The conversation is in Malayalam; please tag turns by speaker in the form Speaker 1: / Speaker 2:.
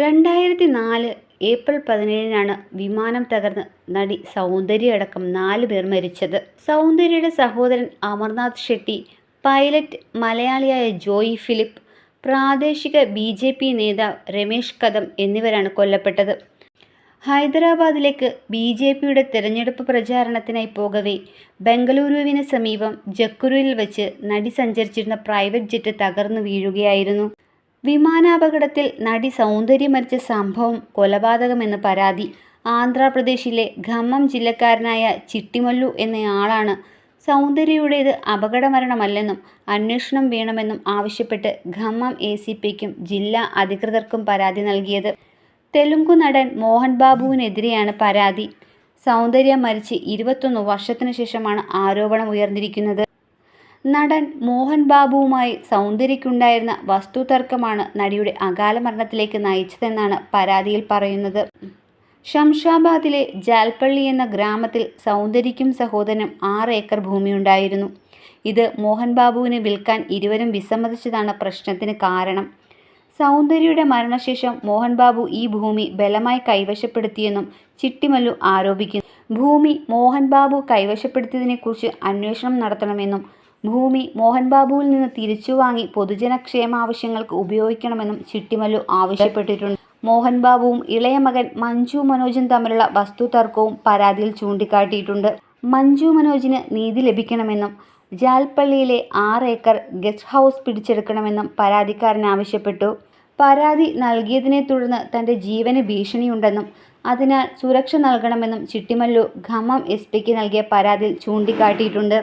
Speaker 1: രണ്ടായിരത്തി നാല് ഏപ്രിൽ പതിനേഴിനാണ് വിമാനം തകർന്ന് നടി സൗന്ദര്യ അടക്കം നാല് പേർ മരിച്ചത്. സൗന്ദര്യയുടെ സഹോദരൻ അമർനാഥ് ഷെട്ടി പൈലറ്റ് മലയാളിയായ ജോയി ഫിലിപ്പ് പ്രാദേശിക ബി ജെ പി നേതാവ് രമേശ് കദം എന്നിവരാണ് കൊല്ലപ്പെട്ടത്. ഹൈദരാബാദിലേക്ക് ബി ജെ പിയുടെ തെരഞ്ഞെടുപ്പ് പ്രചാരണത്തിനായി പോകവേ ബംഗളൂരുവിന് സമീപം ജക്കുരുവിൽ വെച്ച് നടി സഞ്ചരിച്ചിരുന്ന പ്രൈവറ്റ് ജെറ്റ് തകർന്നു വീഴുകയായിരുന്നു. വിമാനാപകടത്തിൽ നടി സൗന്ദര്യ മരിച്ച സംഭവം കൊലപാതകമെന്ന് പരാതി ആന്ധ്രാപ്രദേശിലെ ഖമ്മം ജില്ലക്കാരനായ ചിട്ടിമല്ലു എന്നയാളാണ്. സൗന്ദര്യയുടേത് അപകടമരണമല്ലെന്നും അന്വേഷണം വേണമെന്നും ആവശ്യപ്പെട്ട് ഖമ്മം എ സി പിക്കും ജില്ലാ അധികൃതർക്കും പരാതി നൽകിയത്. തെലുങ്കു നടൻ മോഹൻ ബാബുവിനെതിരെയാണ് പരാതി. സൗന്ദര്യ മരിച്ച് ഇരുപത്തൊന്ന് വർഷത്തിനു ശേഷമാണ് ആരോപണം ഉയർന്നിരിക്കുന്നത് നടൻ മോഹൻ ബാബുവുമായി സൗന്ദര്യയ്ക്കുണ്ടായിരുന്ന വസ്തുതർക്കമാണ് നടിയുടെ അകാല മരണത്തിലേക്ക് നയിച്ചതെന്നാണ് പരാതിയിൽ പറയുന്നത്. ശംഷാബാദിലെ ജാൽപ്പള്ളി എന്ന ഗ്രാമത്തിൽ സൗന്ദര്യയ്ക്കും സഹോദരനും ആറ് ഏക്കർ ഭൂമിയുണ്ടായിരുന്നു. ഇത് മോഹൻ ബാബുവിന് വിൽക്കാൻ ഇരുവരും വിസമ്മതിച്ചതാണ് പ്രശ്നത്തിന് കാരണം. സൗന്ദര്യയുടെ മരണശേഷം മോഹൻ ബാബു ഈ ഭൂമി ബലമായി കൈവശപ്പെടുത്തിയെന്നും ചിട്ടിമല്ലു ആരോപിക്കുന്നു. ഭൂമി മോഹൻ ബാബു കൈവശപ്പെടുത്തിയതിനെക്കുറിച്ച് അന്വേഷണം നടത്തണമെന്നും ഭൂമി മോഹൻ ബാബുവിൽ നിന്ന് തിരിച്ചു വാങ്ങി പൊതുജനക്ഷേമാവശ്യങ്ങൾക്ക് ഉപയോഗിക്കണമെന്നും ചിട്ടിമല്ലു ആവശ്യപ്പെട്ടിട്ടുണ്ട്. മോഹൻ ബാബുവും ഇളയ മകൻ മഞ്ജു മനോജും തമ്മിലുള്ള വസ്തുതർക്കവും പരാതിയിൽ ചൂണ്ടിക്കാട്ടിയിട്ടുണ്ട്. മഞ്ജു മനോജിന് നീതി ലഭിക്കണമെന്നും ജാൽപ്പള്ളിയിലെ ആറ് ഏക്കർ ഗസ്റ്റ് ഹൗസ് പിടിച്ചെടുക്കണമെന്നും പരാതിക്കാരൻ ആവശ്യപ്പെട്ടു. പരാതി നൽകിയതിനെ തുടർന്ന് തന്റെ ജീവന് ഭീഷണിയുണ്ടെന്നും അതിനാൽ സുരക്ഷ നൽകണമെന്നും ചിട്ടിമല്ലു ഖമ്മം എസ് പിക്ക് നൽകിയ പരാതിയിൽ ചൂണ്ടിക്കാട്ടിയിട്ടുണ്ട്.